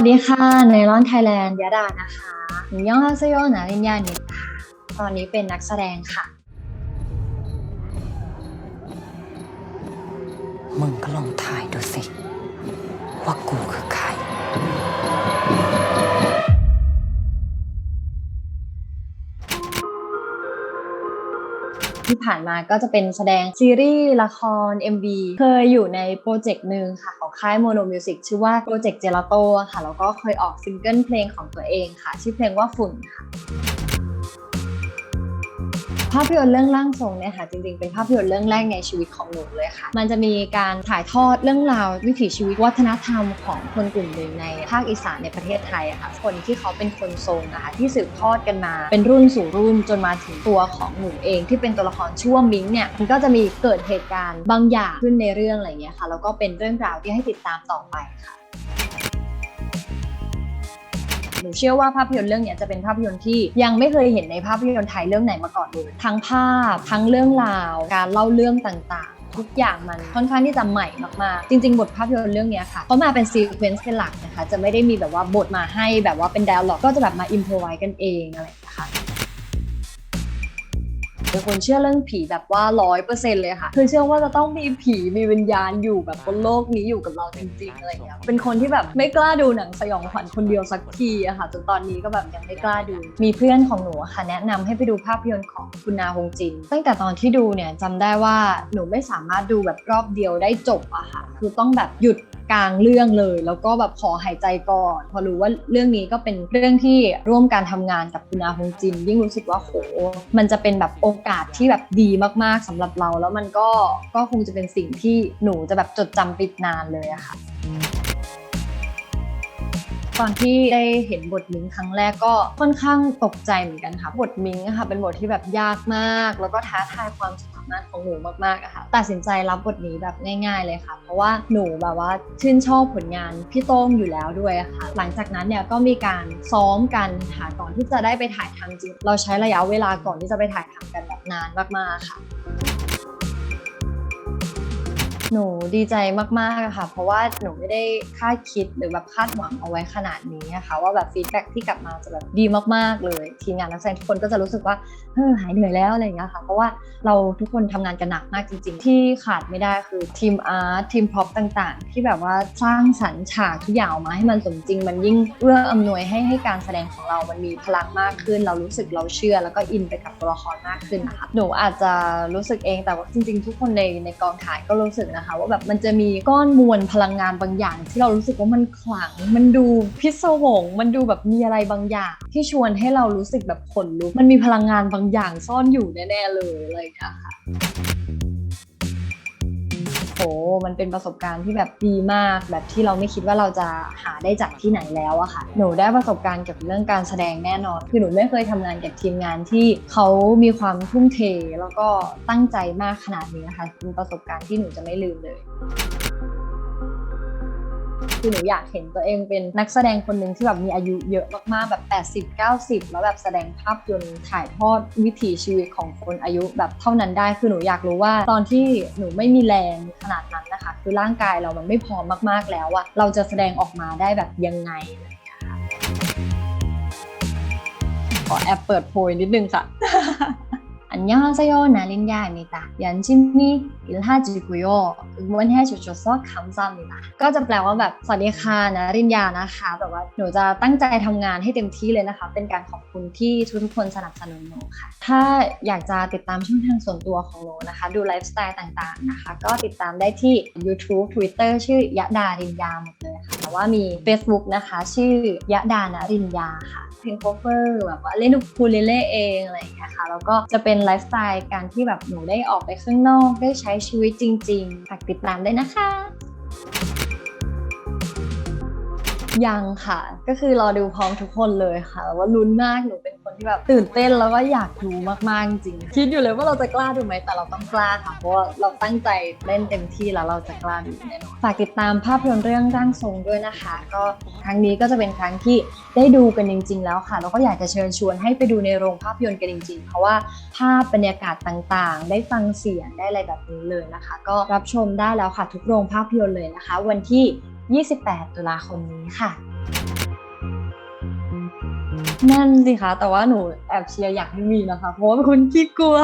วัสดีค่ะในร้อนไทยแลนด์ยาดานะคะหนูย่องฮาซโยนะลินยานิตตอนนี้เป็นนักแสดงค่ะ มึงก็ลองถ่ายดูสิ ว่ากูคือใคร ที่ผ่านมาก็จะเป็นแสดงซีรีส์ละคร MV เคยอยู่ในโปรเจกต์หนึ่งค่ะของค่ายโมโนมิวสิกชื่อว่าโปรเจกต์เจลาโตค่ะ แล้วก็เคยออกซิงเกิลเพลงของตัวเองค่ะ ชื่อเพลงว่าฝุ่นค่ะ ภาพยนตร์เรื่องร่างทรงเนี่ยค่ะจริงๆเป็นภาพยนตร์เรื่องแรกในชีวิตของหนูเลยค่ะ มันจะมีการถ่ายทอดเรื่องราววิถีชีวิตวัฒนธรรมของคนกลุ่มหนึ่งในภาคอีสานในประเทศไทยอะค่ะคนที่เขาเป็นคนทรงนะคะที่สืบทอดกันมา เป็นรุ่นสู่รุ่นจนมาถึงตัวของหนูเองที่เป็นตัวละครชื่อว่ามิงเนี่ยมันก็จะมีเกิดเหตุการณ์บางอย่างขึ้นในเรื่องอะไรอย่างเงี้ยค่ะแล้วก็เป็นเรื่องราวที่ให้ติดตามต่อไปค่ะ หนูเชื่อว่าภาพยนตร์เรื่องนี้จะเป็นภาพยนตร์ที่ยังไม่เคยเห็นในภาพยนตร์ไทยเรื่องไหนมาก่อนเลยทั้งภาพ ทั้งเรื่องราว การเล่าเรื่องต่างๆทุกอย่างมันค่อนข้างที่จะใหม่มากๆ จริง ๆ บทภาพยนตร์เรื่องนี้ค่ะเขามาเป็นซีเควนซ์เป็นหลักนะคะ จะไม่ได้มีแบบว่าบทมาให้แบบว่าเป็นไดอะล็อกก็จะแบบมาอิมพอไว้กันเองอะไร เงี้ยค่ะเป็นคนเชื่อเรื่องผีแบบว่าร้อยเปอร์เซ็นต์เลยค่ะ คือเชื่อว่าจะต้องมีผีมีวิญญาณอยู่แบบบนโลกนี้อยู่กับเราจริงๆอะไรอย่างเงี้ย เป็นคนที่แบบไม่กล้าดูหนังสยองขวัญคนเดียวสักทีอะค่ะจนตอนนี้ก็แบบยังไม่กล้าดู มีเพื่อนของหนูค่ะแนะนำให้ไปดูภาพยนตร์ของคุณนาฮงจิน ตั้งแต่ตอนที่ดูเนี่ยจำได้ว่าหนูไม่สามารถดูแบบรอบเดียวได้จบอะค่ะ คือต้องแบบหยุด กลางเรื่องเลย แล้วก็แบบขอหายใจก่อน พอรู้ว่าเรื่องนี้ก็เป็นเรื่องที่ร่วมการทำงานกับคุณอาฮงจิน ยิ่งรู้สึกว่าโหมันจะเป็นแบบโอกาสที่แบบดีมากๆสำหรับเรา แล้วมันก็ก็คงจะเป็นสิ่งที่หนูจะแบบจดจำปิดนานเลยอะค่ะ ตอนที่ได้เห็นบทมิงครั้งแรกก็ค่อนข้างตกใจเหมือนกันค่ะบทมิงอะค่ะเป็นบทที่แบบยากมาก แล้วก็ท้าทายความสามารถของหนูมากๆอะค่ะตัดสินใจรับบทนี้แบบง่าย ๆ เลยค่ะ เพราะว่าหนูแบบว่าชื่นชอบผลงานพี่โต้งอยู่แล้วด้วยอะค่ะ หลังจากนั้นเนี่ยก็มีการซ้อมกันค่ะก่อนที่จะได้ไปถ่ายทำจริงเราใช้ระยะเวลาก่อนที่จะไปถ่ายทำกันแบบนานมากๆค่ะ หนูดีใจมากๆค่ะ เพราะว่าหนูไม่ได้คาดคิดหรือแบบคาดหวังเอาไว้ขนาดนี้นะคะว่าแบบฟีดแบ็ที่กลับมาจะแบบดีมากๆเลยทีมงานนักแสดงทุกคนก็จะรู้สึกว่าเฮ้ยหายเหนื่อยแล้วอะไรอย่างเงี้ยค่ะ เพราะว่าเราทุกคนทำงานกันหนักมากจริง ๆ ที่ขาดไม่ได้คือทีมอาร์ตทีมพร็อพต่างๆ ที่แบบว่าสร้างสรรค์ฉากทุกอย่างออกมาให้มันสมจริง มันยิ่งเอื้ออำนวยให้ให้การแสดงของเรา มันมีพลังมากขึ้น เรารู้สึกเราเชื่อ แล้วก็อินไปกับตัวละครมากขึ้นนะคะหนูอาจจะรู้สึกเองแต่ว่าจริง ๆ ทุกคนในในกองถ่ายก็รู้สึกนะคะ ว่าแบบมันจะมีก้อนมวลพลังงานบางอย่าง ที่เรารู้สึกว่ามันขลัง มันดูพิศวง มันดูแบบมีอะไรบางอย่าง ที่ชวนให้เรารู้สึกแบบขนลุกมันมีพลังงานบางอย่างซ่อนอยู่แน่ๆเลยอะไรอย่างเงี้ยค่ะ โห มันเป็นประสบการณ์ที่แบบดีมาก แบบที่เราไม่คิดว่าเราจะหาได้จากที่ไหนแล้วอะค่ะ หนูได้ประสบการณ์เกี่ยวกับเรื่องการแสดงแน่นอน คือหนูไม่เคยทำงานกับทีมงานที่เขามีความทุ่มเทแล้วก็ตั้งใจมากขนาดนี้นะคะเป็นประสบการณ์ที่หนูจะไม่ลืมเลย คือหนูอยากเห็นตัวเองเป็นนักแสดงคนหนึ่งที่แบบมีอายุเยอะมากๆแบบ 80 90 แล้วแบบแสดงภาพยนตร์ถ่ายทอดวิถีชีวิตของคนอายุแบบเท่านั้นได้คือหนูอยากรู้ว่า ตอนที่หนูไม่มีแรงขนาดนั้นนะคะ คือร่างกายเรามันไม่พร้อมมากๆแล้วอะเราจะแสดงออกมาได้แบบยังไงขอแอบเปิดโพยนิดนึงค่ะ อันยองฮาเซโยนารินยานิตายันชินีอิลฮาจิกุโยวันแฮจุโจซอคัมซามิตาก็จะแปลว่าแบบสวัสดีค่ะนารินยานะคะแบบว่าหนูจะตั้งใจทำงานให้เต็มที่เลยนะคะ เป็นการขอบคุณที่ทุกๆคนสนับสนุนหนูค่ะ ถ้าอยากจะติดตามช่องทางส่วนตัวของหนูนะคะ ดูไลฟ์สไตล์ต่างๆนะคะ ก็ติดตามได้ที่ YouTube Twitter ชื่อยะดารินยาหมดเลยค่ะ แต่ว่ามี Facebook นะคะ ชื่อยะดานรินยาค่ะเพลงโคเวอร์แบบว่าเล่นอูคูเลเล่เองอะไรอย่างเงี้ยค่ะแล้วก็จะเป็นไลฟ์สไตล์การที่แบบหนูได้ออกไปข้างนอกได้ใช้ชีวิตจริงๆฝากติดตามได้นะคะ ยังค่ะ ก็คือรอดูพร้อมทุกคนเลยค่ะว่าลุ้นมากหนูเป็นคนที่แบบตื่นเต้นแล้วก็อยากดูมากๆจริงคิดอยู่เลยว่าเราจะกล้าดูไหมแต่เราต้องกล้าค่ะเพราะว่าเราตั้งใจเล่นเต็มที่แล้วเราจะกล้าดูแน่นอนฝากติดตามภาพยนตร์เรื่องร่างทรงด้วยนะคะ ก็ครั้งนี้ก็จะเป็นครั้งที่ได้ดูกันจริง ๆ แล้วค่ะแล้วก็อยากจะเชิญชวนให้ไปดูในโรงภาพยนตร์กันจริง ๆ เพราะว่าภาพบรรยากาศต่างๆ ได้ฟังเสียงได้อะไรแบบนี้เลยนะคะ ก็รับชมได้แล้วค่ะทุกโรงภาพยนตร์เลยนะคะ วันที่ 28 ตุลาคมนี้ค่ะ นั่นสิคะ แต่ว่าหนูแอบเชียร์อยากให้มีนะคะ เพราะว่าเป็นคนขี้กลัว